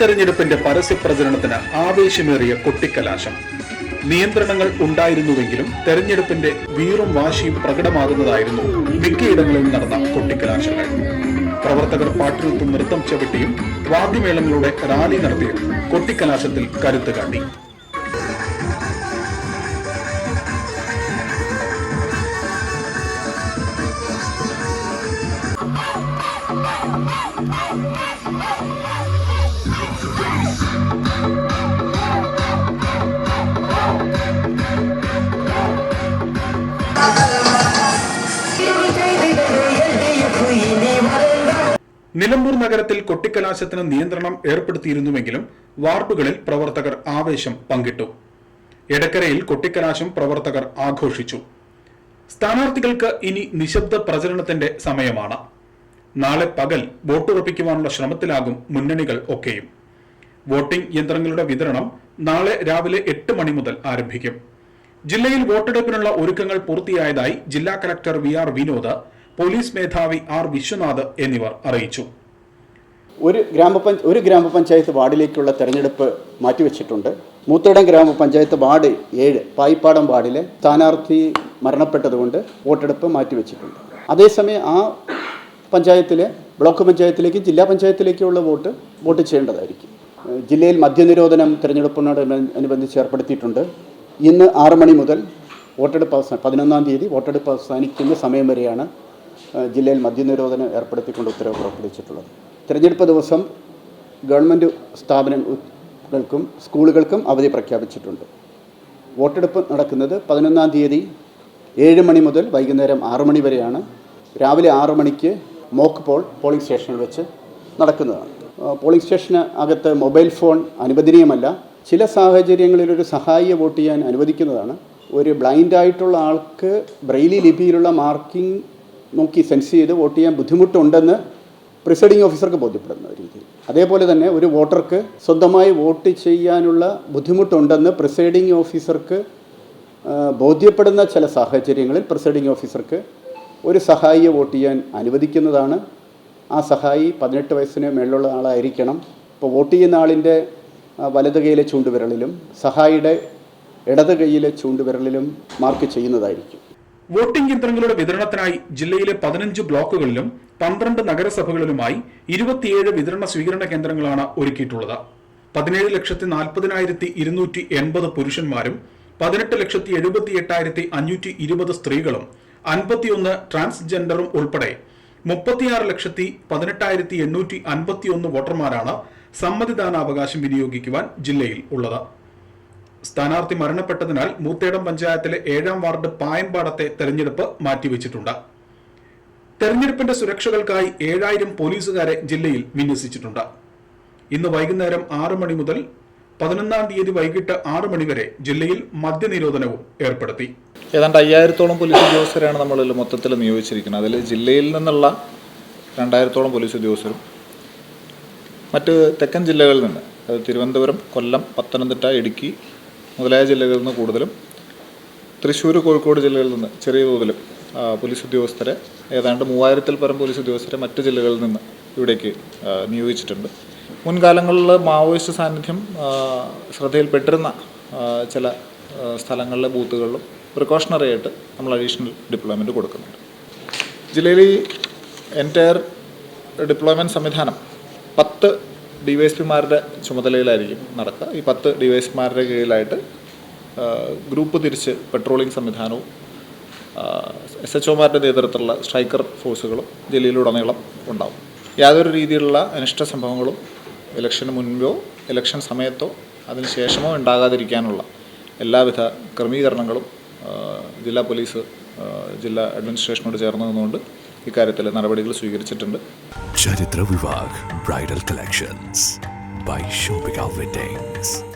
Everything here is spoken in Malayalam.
തെരഞ്ഞെടുപ്പിന്റെ പരസ്യ പ്രചരണത്തിന് ആവേശമേറിയ കൊട്ടിക്കലാശം. നിയന്ത്രണങ്ങൾ ഉണ്ടായിരുന്നുവെങ്കിലും തെരഞ്ഞെടുപ്പിന്റെ വീറും വാശിയും പ്രകടമാകുന്നതായിരുന്നു മിക്കയിടങ്ങളിലും നടന്ന കൊട്ടിക്കലാശങ്ങൾ. പ്രവർത്തകർ പാട്ടിനൊത്തും നൃത്തം ചവിട്ടിയും വാദ്യമേളങ്ങളുടെ റാലി നടത്തിയും കൊട്ടിക്കലാശത്തിൽ കരുത്ത് കാട്ടി. നിലമ്പൂർ നഗരത്തിൽ കൊട്ടിക്കലാശത്തിന് നിയന്ത്രണം ഏർപ്പെടുത്തിയിരുന്നുവെങ്കിലും വാർഡുകളിൽ പ്രവർത്തകർ ആവേശം പങ്കിട്ടു. എടക്കരയിൽ കൊട്ടിക്കലാശം പ്രവർത്തകർ ആഘോഷിച്ചു. സ്ഥാനാർത്ഥികൾക്ക് ഇനി നിശബ്ദ പ്രചരണത്തിന്റെ സമയമാണ്. നാളെ പകൽ വോട്ടുറപ്പിക്കുവാനുള്ള ശ്രമത്തിലാകും മുന്നണികൾ ഒക്കെയും. വോട്ടിംഗ് യന്ത്രങ്ങളുടെ വിതരണം നാളെ രാവിലെ എട്ട് മണി മുതൽ ആരംഭിക്കും. ജില്ലയിൽ വോട്ടെടുപ്പിനുള്ള ഒരുക്കങ്ങൾ പൂർത്തിയായതായി ജില്ലാ collector V R Vinod police മേധാവി ആർ വിശ്വനാഥ് എന്നിവർ അറിയിച്ചു. ഒരു ഗ്രാമപഞ്ച ഒരു ഗ്രാമപഞ്ചായത്ത് വാർഡിലേക്കുള്ള തെരഞ്ഞെടുപ്പ് മാറ്റിവെച്ചിട്ടുണ്ട്. മൂത്തടം ഗ്രാമപഞ്ചായത്ത് വാർഡ് ഏഴ് പായിപ്പാടം വാർഡിലെ സ്ഥാനാർത്ഥി മരണപ്പെട്ടതുകൊണ്ട് വോട്ടെടുപ്പ് മാറ്റിവെച്ചിട്ടുണ്ട്. അതേസമയം ആ പഞ്ചായത്തിലെ ബ്ലോക്ക് പഞ്ചായത്തിലേക്കും ജില്ലാ പഞ്ചായത്തിലേക്കുള്ള വോട്ട് വോട്ട് ചെയ്യേണ്ടതായിരിക്കും. ജില്ലയിൽ മദ്യനിരോധനം തെരഞ്ഞെടുപ്പിനോട് അനുബന്ധിച്ച് ഏർപ്പെടുത്തിയിട്ടുണ്ട്. ഇന്ന് ആറ് മണി മുതൽ വോട്ടെടുപ്പ് അവസാനം പതിനൊന്നാം തീയതി വോട്ടെടുപ്പ് അവസാനിക്കുന്ന സമയം വരെയാണ് ജില്ലയിൽ മദ്യനിരോധനം ഏർപ്പെടുത്തിക്കൊണ്ട് ഉത്തരവ് പുറപ്പെടുവിച്ചിട്ടുള്ളത്. തിരഞ്ഞെടുപ്പ് ദിവസം ഗവൺമെന്റ് സ്ഥാപനങ്ങൾക്കും സ്കൂളുകൾക്കും അവധി പ്രഖ്യാപിച്ചിട്ടുണ്ട്. വോട്ടെടുപ്പ് നടക്കുന്നത് പതിനൊന്നാം തീയതി ഏഴ് മണി മുതൽ വൈകുന്നേരം ആറു മണി വരെയാണ്. രാവിലെ ആറു മണിക്ക് മോക്ക് പോൾ പോളിംഗ് സ്റ്റേഷനിൽ വെച്ച് നടക്കുന്നതാണ്. പോളിംഗ് സ്റ്റേഷന് അകത്ത് മൊബൈൽ ഫോൺ അനുവദനീയമല്ല. ചില സാഹചര്യങ്ങളിൽ ഒരു സഹായിയെ വോട്ട് ചെയ്യാൻ അനുവദിക്കുന്നതാണ്. ഒരു ബ്ലൈൻഡായിട്ടുള്ള ആൾക്ക് ബ്രെയിലി ലിപിയിലുള്ള മാർക്കിംഗ് നോക്കി സെൻസ് ചെയ്ത് വോട്ട് ചെയ്യാൻ ബുദ്ധിമുട്ടുണ്ടെന്ന് പ്രിസൈഡിംഗ് ഓഫീസർക്ക് ബോധ്യപ്പെടുന്ന രീതിയിൽ. അതേപോലെ തന്നെ ഒരു വോട്ടർക്ക് സ്വന്തമായി വോട്ട് ചെയ്യാനുള്ള ബുദ്ധിമുട്ടുണ്ടെന്ന് പ്രിസൈഡിംഗ് ഓഫീസർക്ക് ബോധ്യപ്പെടുന്ന ചില സാഹചര്യങ്ങളിൽ പ്രിസൈഡിംഗ് ഓഫീസർക്ക് ഒരു സഹായിയെ വോട്ട് ചെയ്യാൻ അനുവദിക്കുന്നതാണ്. ആ സഹായി പതിനെട്ട് വയസ്സിന് മേളിലുള്ള ആളായിരിക്കണം. ഇപ്പോൾ വോട്ട് ചെയ്യുന്ന ആളിന്റെ വലത് കൈയിലെ ചൂണ്ടുവിരലിലും സഹായിയുടെ ഇടത് കൈയിലെ ചൂണ്ടുവിരലിലും മാർക്ക് ചെയ്യുന്നതായിരിക്കും. വോട്ടിംഗ് യന്ത്രങ്ങളുടെ വിതരണത്തിനായി ജില്ലയിലെ പതിനഞ്ച് ബ്ലോക്കുകളിലും പന്ത്രണ്ട് നഗരസഭകളിലുമായി ഇരുപത്തിയേഴ് വിതരണ സ്വീകരണ കേന്ദ്രങ്ങളാണ് ഒരുക്കിയിട്ടുള്ളത്. പതിനേഴ് ലക്ഷത്തി നാൽപ്പതിനായിരത്തി ഇരുന്നൂറ്റി എൺപത് പുരുഷന്മാരും പതിനെട്ട് ലക്ഷത്തി എഴുപത്തി എട്ടായിരത്തി അഞ്ഞൂറ്റി ഇരുപത് സ്ത്രീകളും അൻപത്തിയൊന്ന് ട്രാൻസ്ജെൻഡറും ഉൾപ്പെടെ മുപ്പത്തിയാറ് ലക്ഷത്തി പതിനെട്ടായിരത്തി എണ്ണൂറ്റി അൻപത്തിയൊന്ന് വോട്ടർമാരാണ് സമ്മതിദാനാവകാശം വിനിയോഗിക്കുവാൻ ജില്ലയിൽ ഉള്ളത്. സ്ഥാനാർത്ഥി മരണപ്പെട്ടതിനാൽ മൂത്തേടം പഞ്ചായത്തിലെ ഏഴാം വാർഡ് പായമ്പാടത്തെ തെരഞ്ഞെടുപ്പ് മാറ്റിവെച്ചിട്ടുണ്ട്. തെരഞ്ഞെടുപ്പിന്റെ സുരക്ഷകൾക്കായി ഏഴായിരം പോലീസുകാരെ ജില്ലയിൽ വിന്യസിച്ചിട്ടുണ്ട്. ഇന്ന് വൈകുന്നേരം ആറ് മണി മുതൽ പതിനൊന്നാം തീയതി വൈകിട്ട് ആറ് മണി വരെ ജില്ലയിൽ മദ്യനിരോധനവും ഏർപ്പെടുത്തി. ഏതാണ്ട് അയ്യായിരത്തോളം പോലീസ് ഉദ്യോഗസ്ഥരാണ് നമ്മൾ മൊത്തത്തിൽ നിയോഗിച്ചിരിക്കുന്നത്. അതിൽ ജില്ലയിൽ നിന്നുള്ള രണ്ടായിരത്തോളം പോലീസ് ഉദ്യോഗസ്ഥരും മറ്റ് തെക്കൻ ജില്ലകളിൽ നിന്ന് അത് തിരുവനന്തപുരം കൊല്ലം പത്തനംതിട്ട ഇടുക്കി മുതലായ ജില്ലകളിൽ നിന്ന് കൂടുതലും തൃശ്ശൂർ കോഴിക്കോട് ജില്ലകളിൽ നിന്ന് ചെറിയ തോതിലും പോലീസ് ഉദ്യോഗസ്ഥരെ ഏതാണ്ട് മൂവായിരത്തിൽ പരം പോലീസ് ഉദ്യോഗസ്ഥരെ മറ്റ് ജില്ലകളിൽ നിന്ന് ഇവിടേക്ക് നിയോഗിച്ചിട്ടുണ്ട്. മുൻകാലങ്ങളിൽ മാവോയിസ്റ്റ് സാന്നിധ്യം ശ്രദ്ധയിൽപ്പെട്ടിരുന്ന ചില സ്ഥലങ്ങളിലെ ബൂത്തുകളിലും പ്രിക്കോഷണറി ആയിട്ട് നമ്മൾ അഡീഷണൽ ഡിപ്ലോയ്മെന്റ് കൊടുക്കുന്നുണ്ട്. ജില്ലയിൽ എന്റയർ ഡിപ്ലോയ്മെന്റ് സംവിധാനം പത്ത് ഡി വൈ എസ് പിമാരുടെ ചുമതലയിലായിരിക്കും നടക്കുക. ഈ പത്ത് ഡി വൈ എസ് പിമാരുടെ കീഴിലായിട്ട് ഗ്രൂപ്പ് തിരിച്ച് പെട്രോളിംഗ് സംവിധാനവും എസ് എച്ച് ഒമാരുടെ നേതൃത്വത്തിലുള്ള സ്ട്രൈക്കർ ഫോഴ്സുകളും ജില്ലയിലുടനീളം ഉണ്ടാവും. യാതൊരു രീതിയിലുള്ള അനിഷ്ട സംഭവങ്ങളും ഇലക്ഷന് മുൻപോ ഇലക്ഷൻ സമയത്തോ അതിനുശേഷമോ ഉണ്ടാകാതിരിക്കാനുള്ള എല്ലാവിധ ക്രമീകരണങ്ങളും ജില്ലാ പോലീസ് ജില്ലാ അഡ്മിനിസ്ട്രേഷനോട് ചേർന്ന് നിന്നുകൊണ്ട് ഇക്കാര്യത്തിൽ നടപടികൾ സ്വീകരിച്ചിട്ടുണ്ട്. Charitra Vivah bridal collections by shopping weddings